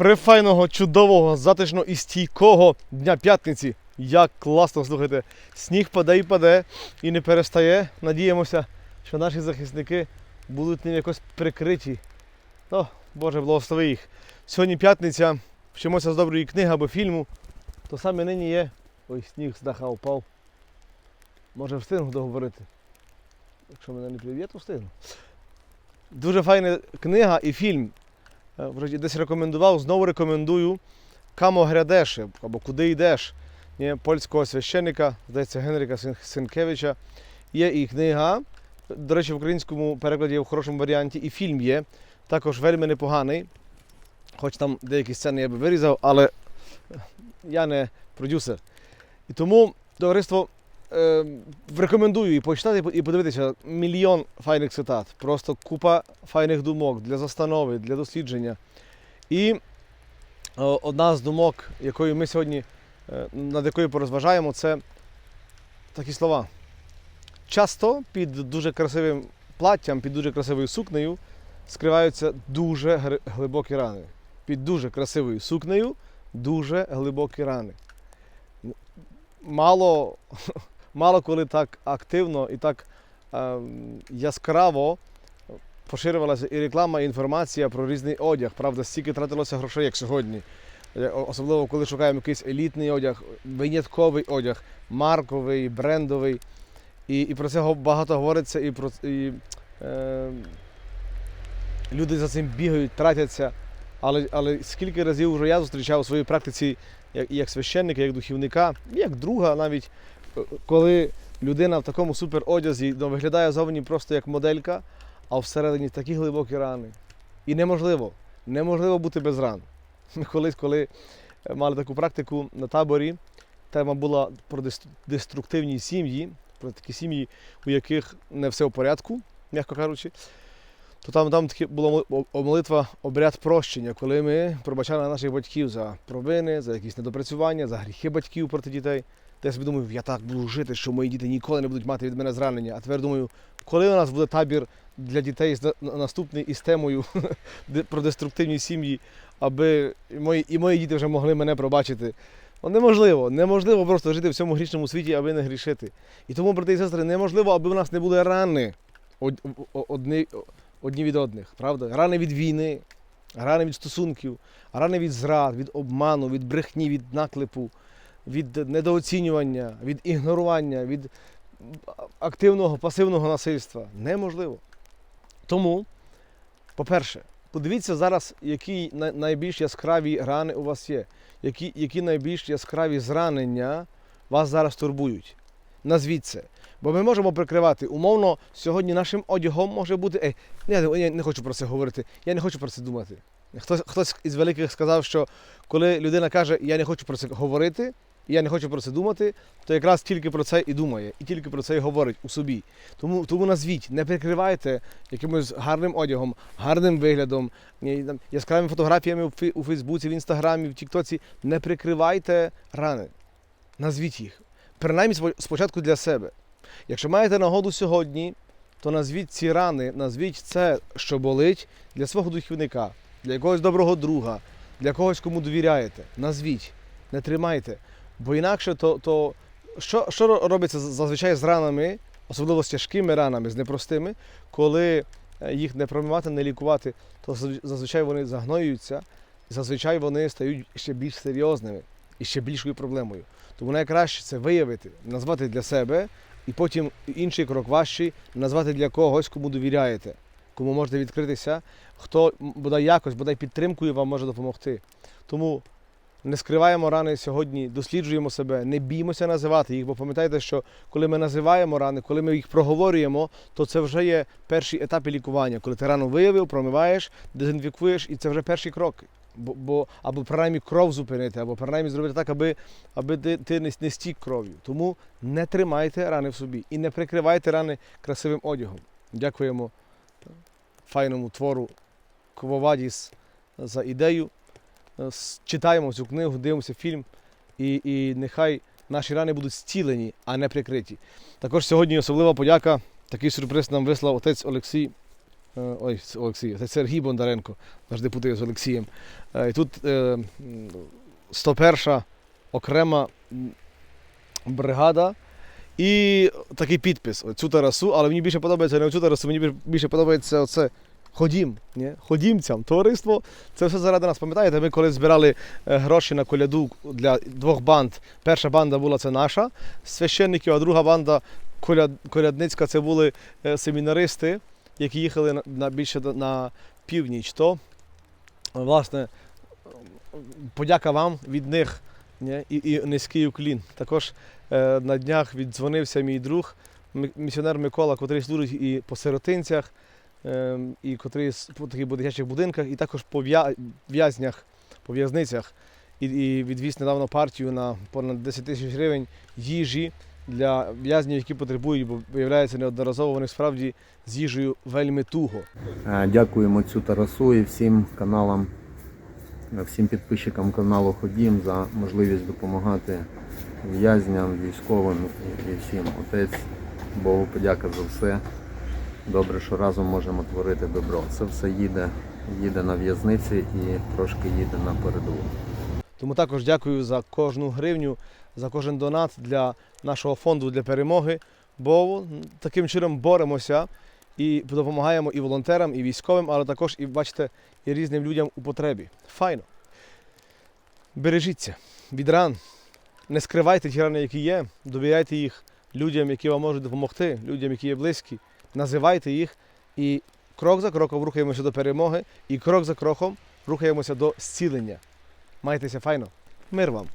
прифайного, чудового, затишного і стійкого дня п'ятниці. Як класно, слухайте, сніг паде і паде і не перестає. Надіємося, що наші захисники будуть ним якось прикриті. О, Боже, благослови їх. Сьогодні п'ятниця, вчимося з доброї книги або фільму. То саме нині є. Ой, сніг з даха впав. Може встигну договорити. Якщо мене не прив'є, то встигну. Дуже файна книга і фільм. Вже десь рекомендував, знову рекомендую Камо Грядеше або Куди йдеш Ні, польського священника, здається, Генрика Син- Синкевича. Є і книга. До речі, в українському перекладі є в хорошому варіанті, і фільм є. Також вельми непоганий. Хоч там деякі сцени я би вирізав, але е, я не продюсер. І тому товариство е, рекомендую і почитати, і подивитися мільйон файних цитат. Просто купа файних думок для застанови, для дослідження. І е, одна з думок, якою ми сьогодні, е, над якою порозважаємо, це такі слова. Часто під дуже красивим платтям, під дуже красивою сукнею скриваються дуже глибокі рани. Під дуже красивою сукнею дуже глибокі рани. Мало, мало коли так активно і так е, яскраво поширювалася і реклама, і інформація про різний одяг. Правда, стільки тратилося грошей, як сьогодні. Е, Особливо, коли шукаємо якийсь елітний одяг, винятковий одяг, марковий, брендовий. І, і про це багато говориться, і, про, і е, люди за цим бігають, тратяться. Але, але скільки разів вже я зустрічав у своїй практиці як, як священника, як духівника, як друга навіть, коли людина в такому суперодязі ну, виглядає зовні просто як моделька, а всередині такі глибокі рани. І неможливо, неможливо бути без ран. Ми колись, коли е, мали таку практику на таборі, тема була про деструктивні сім'ї, про такі сім'ї, у яких не все в порядку, м'яко кажучи. То там, там таке була молитва обряд прощення, коли ми пробачали наших батьків за провини, за якісь недопрацювання, за гріхи батьків проти дітей. Та я собі думаю, я так буду жити, що мої діти ніколи не будуть мати від мене зранення. А тепер думаю, коли у нас буде табір для дітей наступний із темою про деструктивні сім'ї, аби мої, і мої діти вже могли мене пробачити. Ну, неможливо, неможливо просто жити в цьому грішному світі, аби не грішити. І тому, брати і сестри, неможливо, аби в нас не були рани одні, одні від одних, правда? Рани від війни, рани від стосунків, рани від зрад, від обману, від брехні, від наклепу, від недооцінювання, від ігнорування, від активного, пасивного насильства. Неможливо. Тому, по-перше, подивіться зараз, які найбільш яскраві рани у вас є, які, які найбільш яскраві зранення вас зараз турбують. Назвіть це. Бо ми можемо прикривати. Умовно, сьогодні нашим одягом може бути. Ей, я, я не хочу про це говорити, я не хочу про це думати. Хтось, хтось із великих сказав, що коли людина каже, я не хочу про це говорити, і я не хочу про це думати, то якраз тільки про це і думає, і тільки про це і говорить у собі. Тому, тому назвіть, не прикривайте якимось гарним одягом, гарним виглядом, яскравими фотографіями у, Фейсбуці, в Інстаграмі, в Тіктоці. Не прикривайте рани. Назвіть їх. Принаймні спочатку для себе. Якщо маєте нагоду сьогодні, то назвіть ці рани, назвіть це, що болить, для свого духівника, для якогось доброго друга, для когось, кому довіряєте. Назвіть, не тримайте. Бо інакше то, то що, що робиться зазвичай з ранами, особливо з тяжкими ранами, з непростими, коли е, їх не промивати, не лікувати, то зазвичай вони загноюються, зазвичай вони стають ще більш серйозними і ще більшою проблемою. Тому найкраще це виявити, назвати для себе, і потім інший крок важчий назвати для когось, кому довіряєте, кому можете відкритися, хто бодай якось, бодай підтримкою вам може допомогти. Тому не скриваємо рани сьогодні, досліджуємо себе, не біймося називати їх, бо пам'ятайте, що коли ми називаємо рани, коли ми їх проговорюємо, то це вже є перші етапи лікування. Коли ти рану виявив, промиваєш, дезінфікуєш, і це вже перші кроки. Бо, бо або принаймні кров зупинити, або принаймні зробити так, аби, аби ти, ти не, не стік кров'ю. Тому не тримайте рани в собі і не прикривайте рани красивим одягом. Дякуємо файному твору Кововадіс за ідею. Е, Читаємо цю книгу, дивимося фільм, і, і нехай наші рани будуть зцілені, а не прикриті. Також сьогодні особлива подяка. Такий сюрприз нам вислав отець Олексій Е, Ой, Олексій, це Сергій Бондаренко, завжди путаю з Олексієм. Е, І тут е, 101 окрема бригада. І такий підпис: оцю терасу, але мені більше подобається не оцю терасу, мені більше подобається оце ходім. Ні? Ходімцям. Товариство. Це все заради нас. Пам'ятаєте, ми коли збирали е, гроші на коляду для двох банд. Перша банда була це наша священників, а друга банда коляд, колядницька це були е, семінаристи, які їхали на, на більше на північ. То, власне, подяка вам від них ні? І, і низький уклін. Також е, на днях віддзвонився мій друг, місіонер Микола, котрий служить і по сиротинцях, і котрий по таких дитячих будинках, і також по в'язнях, по в'язницях. І, і відвіз недавно партію на понад 10 тисяч гривень їжі для в'язнів, які потребують, бо виявляється неодноразово вони справді з їжею вельми туго. Е, Дякуємо цю Тарасу і всім каналам, е, всім підписчикам каналу Ходім за можливість допомагати в'язням, військовим і всім. Отець, Богу подяка за все. Добре, що разом можемо творити добро. Це все їде, їде на в'язниці і трошки їде на передову. Тому також дякую за кожну гривню, за кожен донат для нашого фонду для перемоги, бо таким чином боремося і допомагаємо і волонтерам, і військовим, але також і бачите, і різним людям у потребі. Файно. Бережіться від ран. Не скривайте ті рани, які є, довіряйте їх людям, які вам можуть допомогти, людям, які є близькі. Називайте їх і крок за кроком рухаємося до перемоги, і крок за кроком рухаємося до зцілення. Майтеся файно. Мир вам!